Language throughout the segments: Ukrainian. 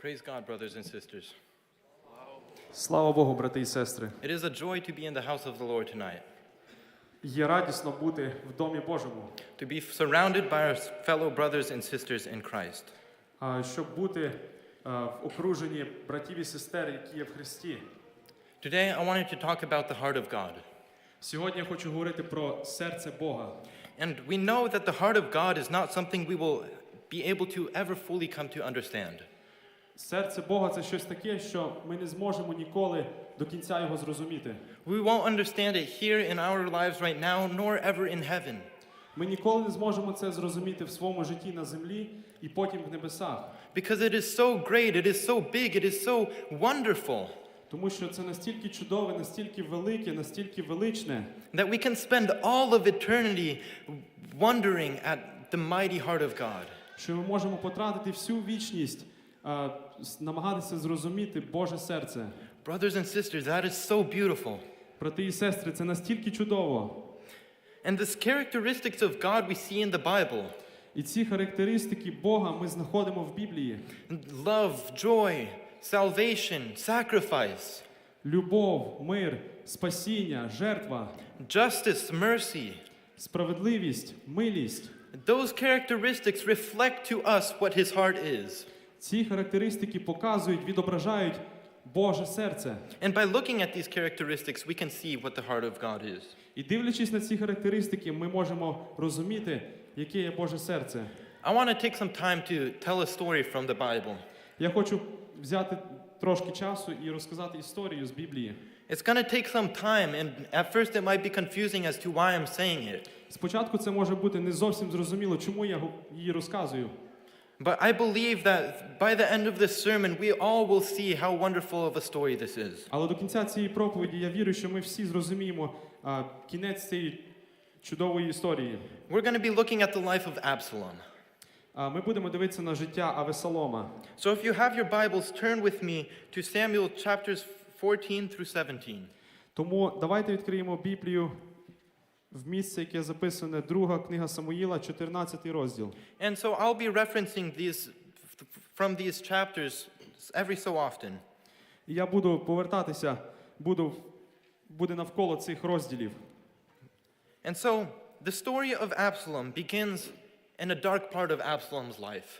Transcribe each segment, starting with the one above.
Praise God, brothers and sisters. Слава Богу, брати і сестри. It is a joy to be in the house of the Lord tonight, Є радісно бути в домі Божому, to be surrounded by our fellow brothers and sisters in Christ. а, щоб бути а, в окруженні братів і сестер, які є в Христі. Today, I wanted to talk about the heart of God. Сьогодні я хочу говорити про серце Бога. And we know that the heart of God is not something we will be able to ever fully come to understand. Серце Бога це щось таке, що ми не зможемо ніколи до кінця його зрозуміти. We won't understand it here in our lives right now, nor ever in heaven. Ми ніколи не зможемо це зрозуміти в своєму житті на землі і потім в небесах. Because it is so great, it is so big, it is so wonderful Тому що це настільки чудове, настільки велике, настільки величне, that we can spend all of eternity wondering at the mighty heart of God. що ми можемо потратити всю вічність, а, с- намагатися зрозуміти Боже серце. Brothers and sisters, that is so beautiful. Брати і сестри, це настільки чудово. And these characteristics of God we see in the Bible І ці характеристики Бога ми знаходимо в Біблії: love, joy, salvation, sacrifice, любов, мир, спасіння, жертва, justice, mercy. справедливість, милість. Those characteristics reflect to us what his heart is. Ці характеристики показують, відображають Боже серце. And by looking at these characteristics, we can see what the heart of God is. І дивлячись на ці характеристики, ми можемо розуміти, яке є Боже серце. I want to take some time to tell a story from the Bible. Я хочу взяти трошки часу і розказати історію з Біблії. It's going to take some time, and at first it might be confusing as to why I'm saying it. Спочатку це може бути не зовсім зрозуміло, чому я її розказую. But I believe that by the end of this sermon, we all will see how wonderful of a story this is. Але до кінця цієї проповіді я вірю, що ми всі зрозуміємо а, кінець цієї чудової історії. We're going to be looking at the life of Absalom. А, ми будемо дивитися на життя Авесолома. So if you have your Bibles, turn with me to Samuel chapters 14 through 17. Тому давайте відкриємо Біблію в місце, яке записане друга книга Самуїла, 14 розділ. And so I'll be referencing these from these chapters every so often. І я буду повертатися, буду, буде навколо цих розділів. And so the story of Absalom begins in a dark part of Absalom's life.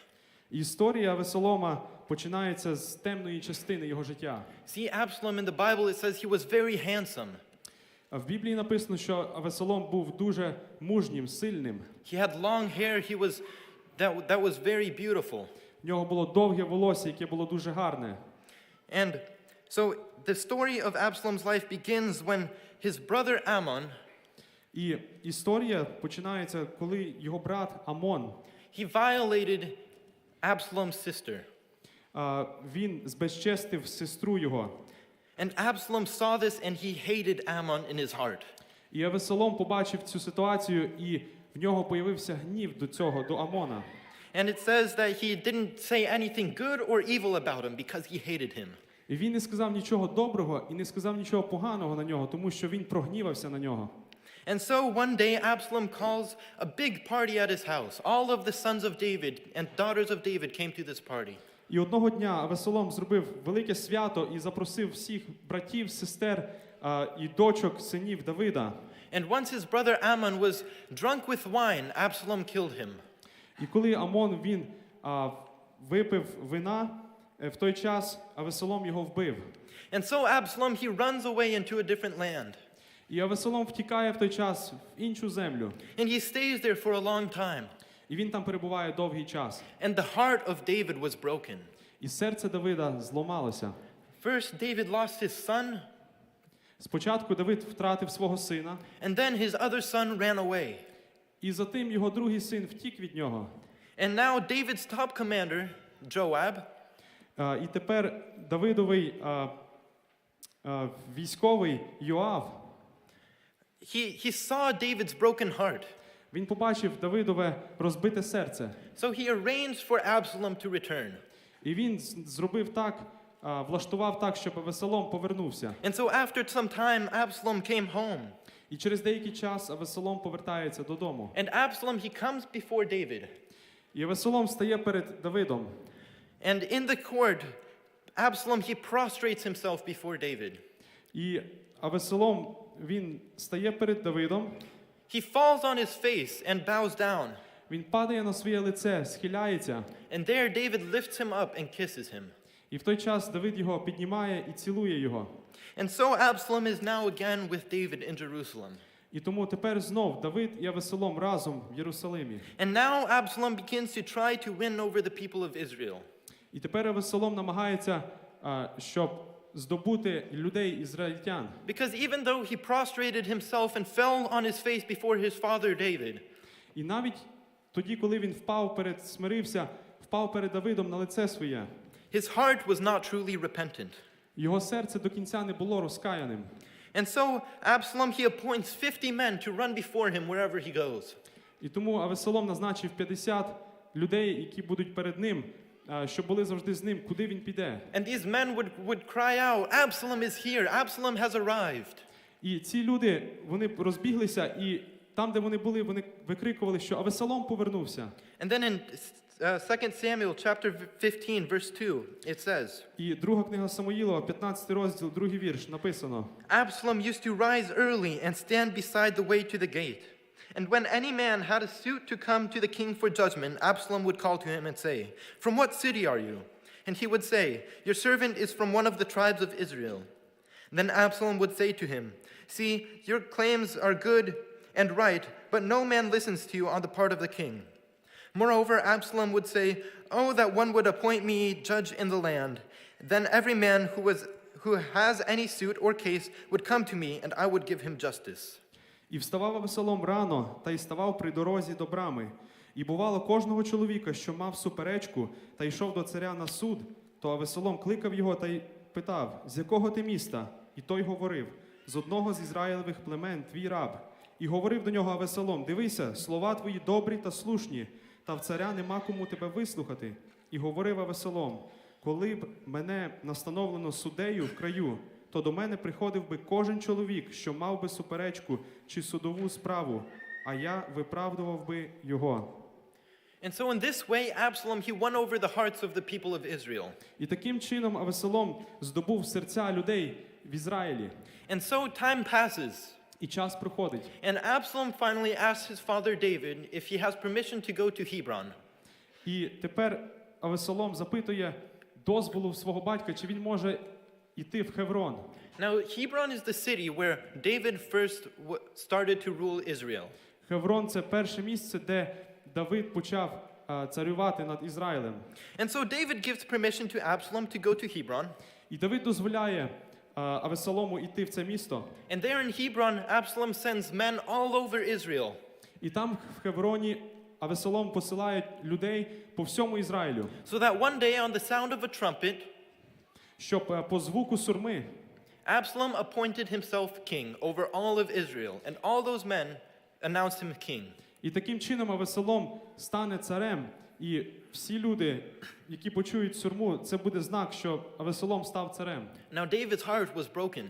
Історія Авесолома починається з темної частини його життя. See, Absalom in the Bible, it says he was very handsome. В Біблії написано, що Авесолом був дуже мужнім, сильним. He had long hair. He was, that, that was very beautiful. В нього було довге волосся, яке було дуже гарне. And so the story of Absalom's life begins when his brother Ammon, І історія починається, коли його брат Амон, he violated Absalom's sister. а, він збезчестив сестру його. And Absalom saw this and he hated Ammon in his heart. І Авесолом побачив цю ситуацію, і в нього появився гнів до цього, до Амона. And it says that he didn't say anything good or evil about him because he hated him. І він не сказав нічого доброго і не сказав нічого поганого на нього, тому що він прогнівався на нього. And so one day Absalom calls a big party at his house. All of the sons of David and daughters of David came to this party. І одного дня Авесолом зробив велике свято і запросив всіх братів, сестер а, і дочок, синів Давида. And once his brother Ammon was drunk with wine, Absalom killed him. І коли Амон він а, випив вина, е, в той час Авесолом його вбив. And so Absalom, he runs away into a different land. І Авесолом втікає в той час в іншу землю. And he stays there for a long time. І він там перебуває довгий час. And the heart of David was broken. І серце Давида зламалося. First, David lost his son, Спочатку Давид втратив свого сина, and then his other son ran away. і затим його другий син втік від нього. And now David's top commander, Joab, І тепер Давидовий військовий Йоав, he, he saw David's broken heart. Він побачив Давидове розбите серце. So he arranged for Absalom to return. І він зробив так, влаштував так, щоб Авесолом повернувся. And so after some time, Absalom came home. І через деякий час Авесолом повертається додому. And Absalom, he comes before David. І Авесолом стає перед Давидом. And in the court, Absalom, he prostrates himself before David. І Авесолом він стає перед Давидом, He falls on his face and bows down. він падає на своє лице, схиляється. And there, David lifts him up and kisses him. І в той час Давид його піднімає і цілує його. And so Absalom is now again with David in Jerusalem. І тому тепер знов Давид і Авесолом разом в Єрусалимі. And now Absalom begins to try to win over the people of Israel. І тепер Авесолом намагається, а, щоб здобути людей ізраїльтян. Because even though he prostrated himself and fell on his face before his father David, І навіть тоді, коли він впав перед смирився, впав перед Давидом на лице своє, his heart was not truly repentant. його серце до кінця не було розкаяним. And so Absalom, he appoints 50 men to run before him wherever he goes. І тому Авесолом назначив 50 людей, які будуть перед ним, щоб були завжди з ним, куди він піде. And these men would, would cry out, Absalom is here, Absalom has arrived. І ці люди вони розбіглися, і там, де вони були, вони викрикували, що Авесолом повернувся. And then in uh, 2 Samuel chapter 15, verse 2, it says, І друга книга Самуїлова, 15 розділ, другий вірш, написано: Absalom used to rise early and stand beside the way to the gate. And when any man had a suit to come to the king for judgment, Absalom would call to him and say, From what city are you? And he would say, Your servant is from one of the tribes of Israel. Then Absalom would say to him, See, your claims are good and right, but no man listens to you on the part of the king. Moreover, Absalom would say, Oh, that one would appoint me judge in the land. Then every man who, was, who has any suit or case would come to me, and I would give him justice. І вставав Авесолом рано, та й ставав при дорозі до брами. І бувало кожного чоловіка, що мав суперечку, та йшов до царя на суд, то Авесолом кликав його та й питав: з якого ти міста? І той говорив: з одного з Ізраїлевих племен, твій раб. І говорив до нього Авесолом: Дивися, слова твої добрі та слушні, та в царя нема кому тебе вислухати. І говорив Авесолом: коли б мене настановлено суддею в краю, то до мене приходив би кожен чоловік, що мав би суперечку чи судову справу, а я виправдував би його. And so, in this way, Absalom he won over the hearts of the people of Israel. І таким чином Авесолом здобув серця людей в Ізраїлі. And so, time passes, І час проходить. and Absalom finally asks his father David if he has permission to go to Hebron. І тепер Авесолом запитує дозволу свого батька, чи він може йти в Хеврон. Now, Hebron is the city where David first started to rule Israel. Хеврон це перше місце, де Давид почав царювати над Ізраїлем. And so, David gives permission to Absalom to go to Hebron. І Давид дозволяє Авесолому йти в це місто. And there in Hebron, Absalom sends men all over Israel. І там в Хевроні Авесолом посилає людей по всьому Ізраїлю, So that one day, on the sound of a trumpet, щоб е, по звуку сурми Absalom appointed himself king over all of Israel, and all those men announced him king. І таким чином Авесолом стане царем, і всі люди, які почують сурму, це буде знак, що Авесолом став царем. Now, David's heart was broken,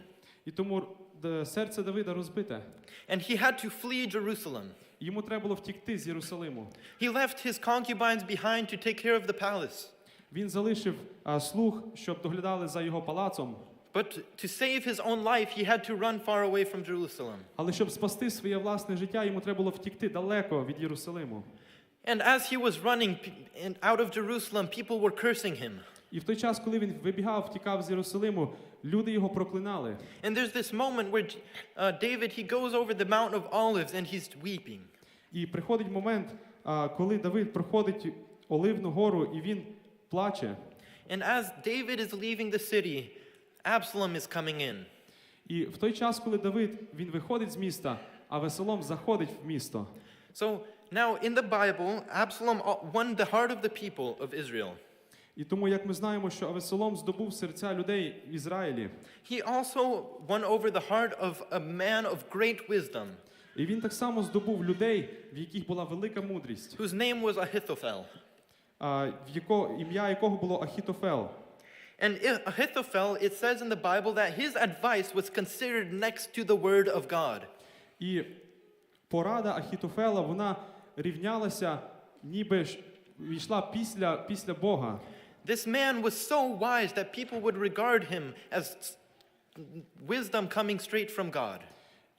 І тому е, серце Давида розбите. and he had to flee Jerusalem. Йому треба було втікти з Єрусалиму. He left his concubines behind to take care of the palace. Він залишив слуг, щоб доглядали за його палацом. But to save his own life, he had to run far away from Jerusalem. Але щоб спасти своє власне життя, йому треба було втікти далеко від Єрусалиму. And as he was running out of Jerusalem, people were cursing him. І в той час, коли він вибігав, втікав з Єрусалиму, люди його проклинали. And there's this moment where uh, David, he goes over the Mount of Olives and he's weeping. І приходить момент, коли Давид проходить Оливну гору і він плаче. And as David is leaving the city, Absalom is coming in. І в той час, коли Давид він виходить з міста, а Весолом заходить в місто. So now in the Bible, Absalom uh, won the heart of the people of Israel. І тому, як ми знаємо, що Авесолом здобув серця людей в Ізраїлі, He also won over the heart of a man of great wisdom, і він так само здобув людей, в яких була велика мудрість, whose name was Ahithophel. А, в яко, ім'я якого було Ахітофел. And Ahithophel, it says in the Bible that his advice was considered next to the word of God. І порада Ахітофела вона рівнялася, ніби ж йшла після, після Бога. This man was so wise that people would regard him as wisdom coming straight from God.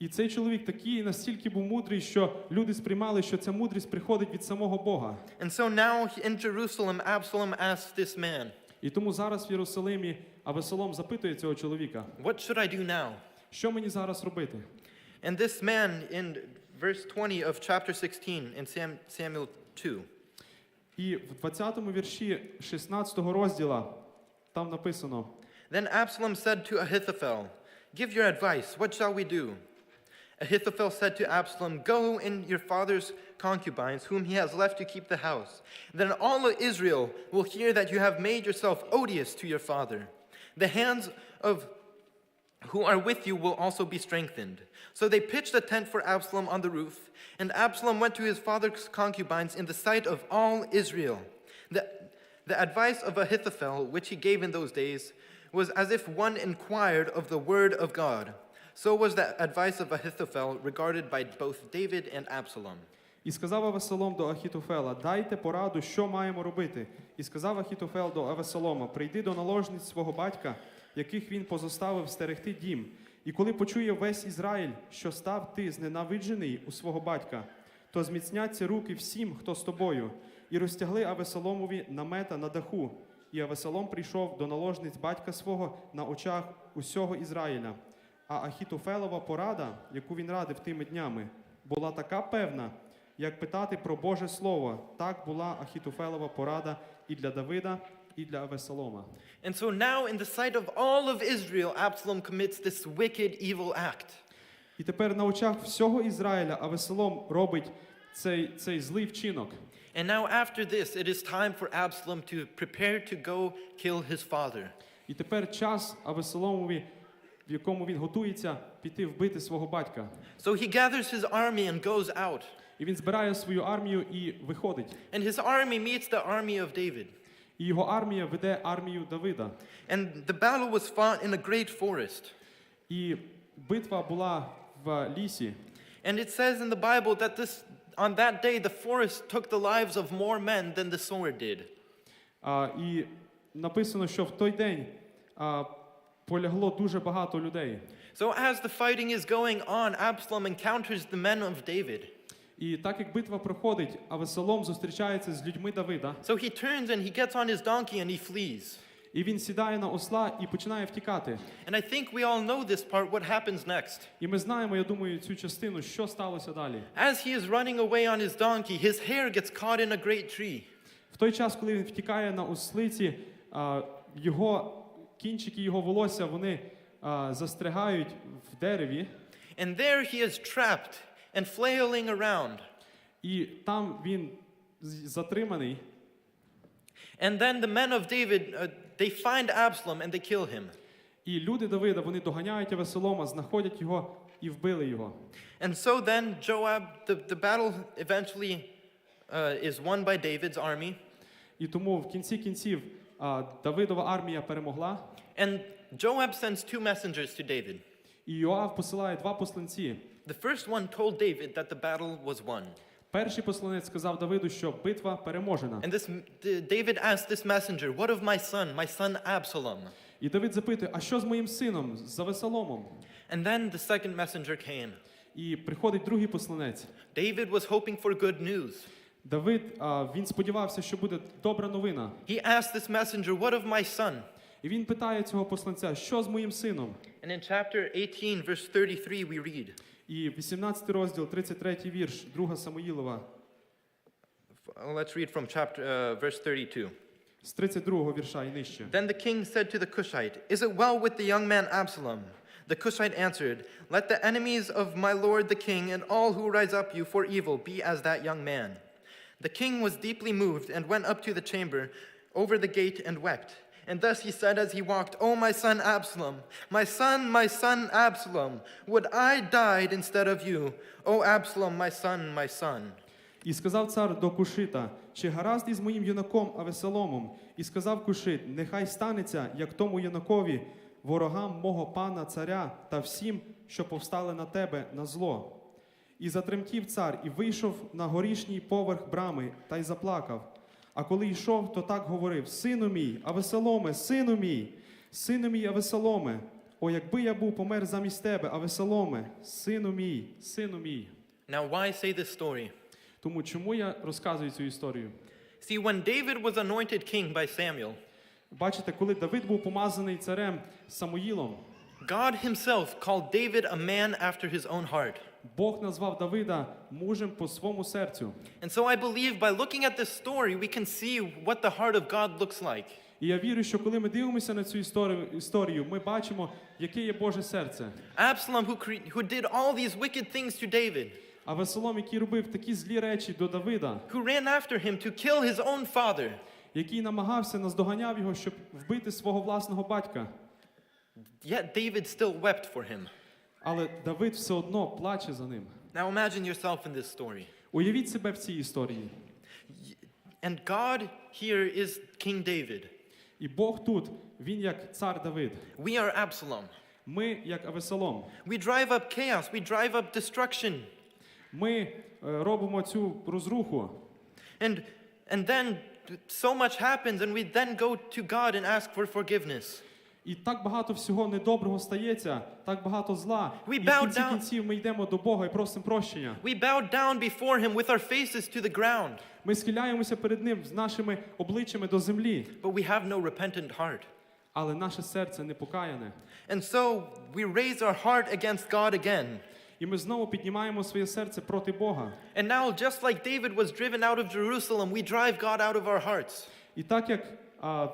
І цей чоловік такий настільки був мудрий, що люди сприймали, що ця мудрість приходить від самого Бога. And so now in Jerusalem, Absalom asks this man, І тому зараз в Єрусалимі Авесолом запитує цього чоловіка, What should I do now? що мені зараз робити? And this man in verse 20 of chapter 16 in Sam, Samuel 2, І в 20-му вірші 16-го розділа там написано: Then Absalom said to Ahithophel, Give your advice, what shall we do? Ahithophel said to Absalom, Go in your father's concubines, whom he has left to keep the house. Then all Israel will hear that you have made yourself odious to your father. The hands of who are with you will also be strengthened. So they pitched a tent for Absalom on the roof, and Absalom went to his father's concubines in the sight of all Israel. The, the advice of Ahithophel, which he gave in those days, was as if one inquired of the word of God. So was the advice of Ahithophel regarded by both David and Absalom. І сказав Авесолом до Ахітофела: Дайте пораду, що маємо робити. І сказав Ахітофел до Авесолома: Прийди до наложниць свого батька, яких він позоставив стерегти дім. І коли почує весь Ізраїль, що став ти зненавиджений у свого батька, то зміцняться руки всім, хто з тобою, і розтягли Авесоломові намета на даху. І Авесолом прийшов до наложниць батька свого на очах усього Ізраїля. А Ахітофелова порада, яку він радив тими днями, була така певна, як питати про Боже Слово. Так була Ахітофелова порада і для Давида, і для Авесолома. And so now, in the sight of all of Israel, Absalom commits this wicked, evil act. І тепер на очах всього Ізраїля Авесолом робить цей, цей злий вчинок. And now, after this, it is time for Absalom to prepare to go kill his father. І тепер час Авесоломові, в якому він готується піти вбити свого батька. So he gathers his army and goes out. І він збирає свою армію і виходить. And his army meets the army of David. І його армія веде армію Давида. And the battle was fought in a great forest. І битва була в лісі. And it says in the Bible that this, on that day the forest took the lives of more men than the sword did. А, і написано, що в той день а, полягло дуже багато людей. So as the fighting is going on, Absalom encounters the men of David. І так як битва проходить, Авесолом зустрічається з людьми Давида, So he turns and he gets on his donkey and he flees. і він сідає на осла і починає втікати. And I think we all know this part, what happens next. І ми знаємо, я думаю, цю частину, що сталося далі. As he is running away on his donkey, his hair gets caught in a great tree. В той час, коли він втікає на ослиці, його кінчики його волосся вони а, застрягають в дереві, And there he is trapped and flailing around. і там він затриманий. And then the men of David, uh, they find Absalom and they kill him. І люди Давида вони доганяють Авесолома, знаходять його і вбили його. And so then Joab, the, the battle eventually uh, is won by David's army. І тому в кінці кінців Давидова армія перемогла, And Joab sends two messengers to David. і Йоав посилає два посланці. The first one told David that the battle was won. Перший посланець сказав Давиду, що битва переможена. And this, the, David asked this messenger, What of my son, my son Absalom? І Давид запитує: а що з моїм сином, з Авесоломом? And then the second messenger came. І приходить другий посланець. David was hoping for good news. Давид а, він сподівався, що буде добра новина. He asked this messenger, What of my son? І він питає цього посланця, що з моїм сином? And in chapter 18, verse 33, we read, І 18 розділ, 33 вірш, 2 Самуїлова, f- let's read from chapter, uh, verse 32. з 32 вірша і нижче. Then the king said to the Cushite, Is it well with the young man Absalom? The Cushite answered, Let the enemies of my lord the king and all who rise up you for evil be as that young man. The king was deeply moved and went up to the chamber over the gate and wept. And thus he said as he walked, O my son Absalom, my son, my son Absalom, would I died instead of you, O Absalom, my son, my son. І сказав цар до Кушита, чи гаразд із моїм юнаком Авесоломом? І сказав Кушит, нехай станеться, як тому юнакові, ворогам мого пана царя та всім, що повстали на тебе на зло. І затремтів цар, і вийшов на горішній поверх брами та й заплакав. А коли йшов, то так говорив: Сину мій, Авесоломе, сину мій, сину мій, Авесоломе, о, якби я був помер замість тебе, Авесоломе, сину мій, сину мій. Now, why say this story? Тому чому я розказую цю історію? See, when David was anointed king by Samuel, Бачите, коли Давид був помазаний царем Самуїлом, God himself called David a man after his own heart. Бог назвав Давида мужем по своєму серцю. And so I believe by looking at this story, we can see what the heart of God looks like. І я вірю, що коли ми дивимося на цю історію, історію ми бачимо, яке є Боже серце. Absalom, who, who did all these wicked things to David, А Весолом, який робив такі злі речі до Давида, who ran after him to kill his own father, який намагався, наздоганяв його, щоб вбити свого власного батька. yet David still wept for him. Але Давид все одно плаче за ним. Now imagine yourself in this story. Уявіть себе в цій історії. And God here is King David. І Бог тут, він як цар Давид. We are Absalom. Ми як Авесолом. We drive up chaos, we drive up destruction. Ми е, робимо цю розруху. And, and then so much happens, and we then go to God and ask for forgiveness. І так багато всього недоброго стається, так багато зла. We І в bow кінці down- кінців ми йдемо до Бога і просимо прощення. We bow down before Him with our faces to the ground, Ми схиляємося перед Ним з нашими обличчями до землі, but we have no repentant heart. але наше серце не покаяне. And so we raise our heart against God again. І ми знову піднімаємо своє серце проти Бога. And now, just like David was driven out of Jerusalem, we drive God out of our hearts. І так як а,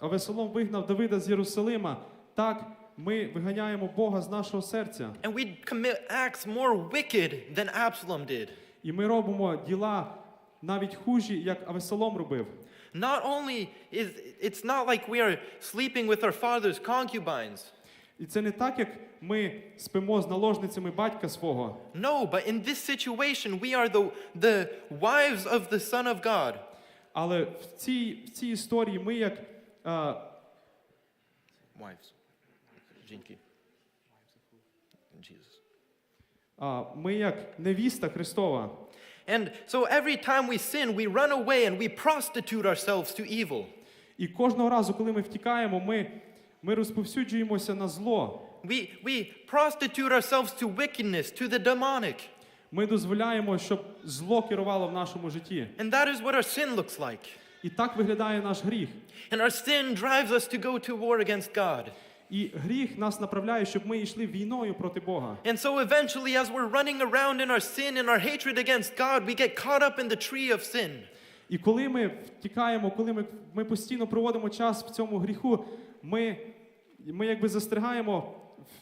Авесолом вигнав Давида з Єрусалима, так ми виганяємо Бога з нашого серця. And we commit acts more wicked than Absalom did. І ми робимо діла навіть хужі, як Авесолом робив. Not only is it's not like we are sleeping with our father's concubines. І це не так, як ми спимо з наложницями батька свого. No, but in this situation, we are the, the wives of the Son of God. Але в цій, в цій історії ми як а, Wives. Жінки. Jesus. а, ми як невіста Христова. And so every time we sin, we run away and we prostitute ourselves to evil. І кожного разу, коли ми втікаємо, ми, ми розповсюджуємося на зло. We, we prostitute ourselves to wickedness, to the demonic. Ми дозволяємо, щоб зло керувало в нашому житті. And that is what our sin looks like. І так виглядає наш гріх. And our sin drives us to go to war against God. І гріх нас направляє, щоб ми йшли війною проти Бога. And so eventually, as we're running around in our sin and our hatred against God, we get caught up in the tree of sin. І коли ми втікаємо, коли ми, ми постійно проводимо час в цьому гріху, ми, ми якби застрягаємо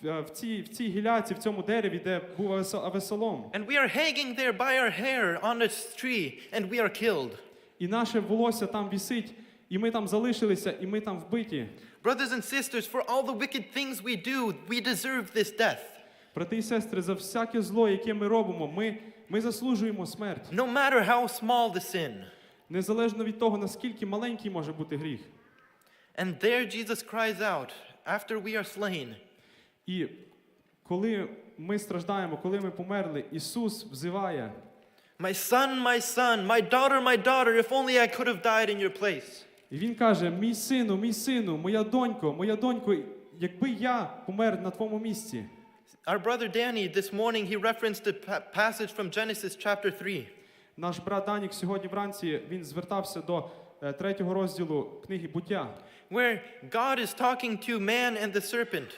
в, е, в, цій, в цій гіляці, в цьому дереві, де був Авесолом. And we are hanging there by our hair on this tree, and we are killed. І наше волосся там вісить, і ми там залишилися, і ми там вбиті. Brothers and sisters, for all the wicked things we do, we deserve this death. Брати і сестри, за всяке зло, яке ми робимо, ми, ми заслужуємо смерть. No matter how small the sin. Незалежно від того, наскільки маленький може бути гріх. And there Jesus cries out after we are slain. І коли ми страждаємо, коли ми померли, Ісус взиває. My son, my son, my daughter, my daughter, if only I could have died in your place. І він каже: Мій сину, мій сину, моя донько, моя донько, якби я помер на твоєму місці. Our brother Danny this morning he referenced a passage from Genesis chapter 3 Наш брат Данік сьогодні вранці він звертався до е, третього розділу книги буття, where God is talking to man and the serpent.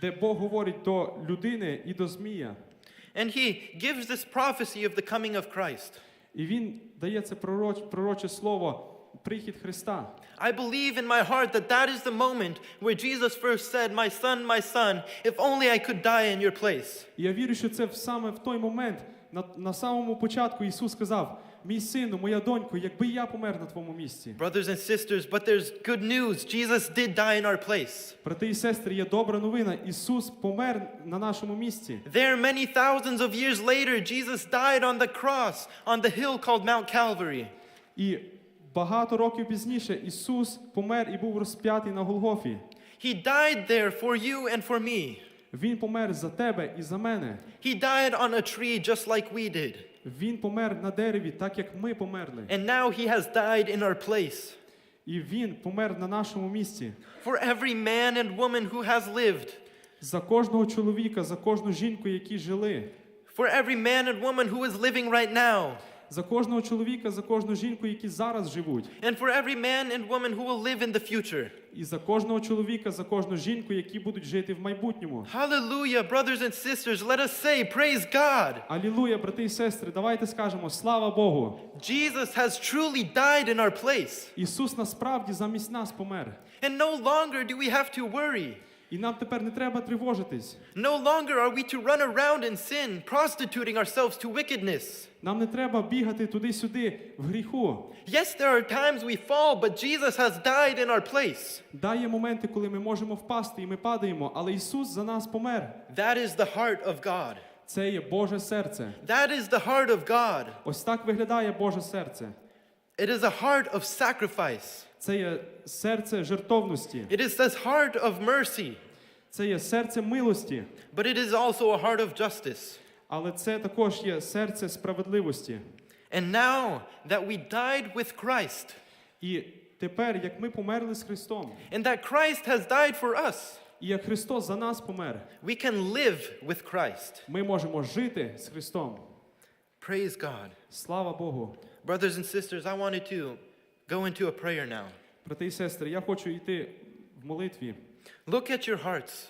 де Бог говорить до людини і до Змія. And he gives this prophecy of the coming of Christ. І він дає це пророч, пророче слово, прихід Христа. I believe in my heart that that is the moment where Jesus first said, My son, my son, if only I could die in your place. І я вірю, що це в- саме в той момент, на, на самому початку Ісус сказав: Мій сину, моя донько, якби я помер на твоєму місці. Brothers and sisters, but there's good news. Jesus did die in our place. Брати і сестри, є добра новина. Ісус помер на нашому місці. There, many thousands of years later, Jesus died on the cross on the hill called Mount Calvary. І багато років пізніше Ісус помер і був розп'ятий на Голгофі. He died there for you and for me. Він помер за тебе і за мене. He died on a tree just like we did. Він помер на дереві, так як ми померли. And now he has died in our place. І він помер на нашому місці. For every man and woman who has lived, За кожного чоловіка, за кожну жінку, які жили. for every man and woman who is living right now, За кожного чоловіка, за кожну жінку, які зараз живуть. and for every man and woman who will live in the future. І за кожного чоловіка, за кожну жінку, які будуть жити в майбутньому. Hallelujah, brothers and sisters. Let us say, Praise God. Алілуя, брати і сестри, давайте скажемо слава Богу! Jesus has truly died in our place. Ісус насправді замість нас помер. And no longer do we have to worry. І нам тепер не треба тривожитись. No longer are we to run around in sin, prostituting ourselves to wickedness. Нам не треба бігати туди-сюди в гріху. Yes, there are times we fall, but Jesus has died in our place. Да, є моменти, коли ми можемо впасти і ми падаємо, але Ісус за нас помер. That is the heart of God. Це є Боже серце. That is the heart of God. Ось так виглядає Боже серце. It is a heart of sacrifice. Це є серце жертовності, It is this heart of mercy, це є серце милості, but it is also a heart of justice. але це також є серце справедливості. And now that we died with Christ, І тепер, як ми померли з Христом, and that Christ has died for us, і як Христос за нас помер, we can live with Christ. ми можемо жити з Христом. Praise God. Слава Богу! Brothers and sisters, I wanted to go into a prayer now. Брати і сестри, я хочу йти в молитві. Look at your hearts.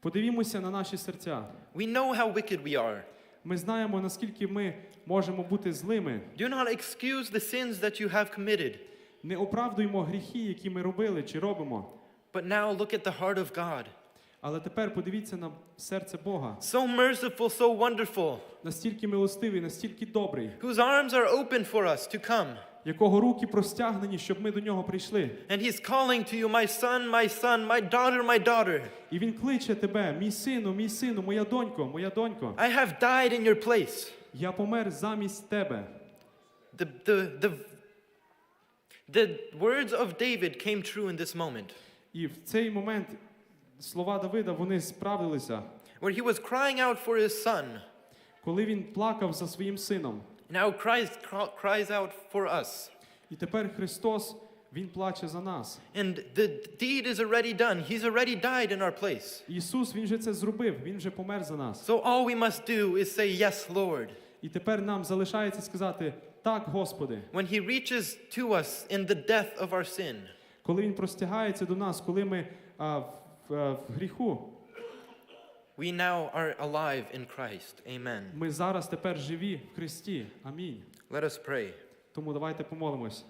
Подивімося на наші серця. We know how wicked we are. Ми знаємо, наскільки ми можемо бути злими. Do not excuse the sins that you have committed, Не оправдуємо гріхи, які ми робили чи робимо. but now look at the heart of God. Але тепер подивіться на серце Бога. So merciful, so wonderful, Настільки милостивий, настільки добрий, whose arms are open for us to come. якого руки простягнені, щоб ми до нього прийшли. And he's calling to you, my son, my son, my daughter, my daughter. І він кличе тебе, мій сину, мій сину, моя донько, моя донько. I have died in your place. Я помер замість тебе. The, the, the, the words of David came true in this moment, І в цей момент слова Давида вони справдилися, where he was crying out for his son. коли він плакав за своїм сином. Now Christ cries out for us. І тепер Христос, Він плаче за нас. And the deed is already done. He's already died in our place. Ісус, Він же це зробив, Він вже помер за нас. So all we must do is say, Yes, Lord. І тепер нам залишається сказати так, Господи, When He reaches to us in the death of our sin, коли Він простягається до нас, коли ми а, в, а, в гріху, we now are alive in Christ. Amen. ми зараз тепер живі в Христі. Амінь. Let us pray. Тому давайте помолимось.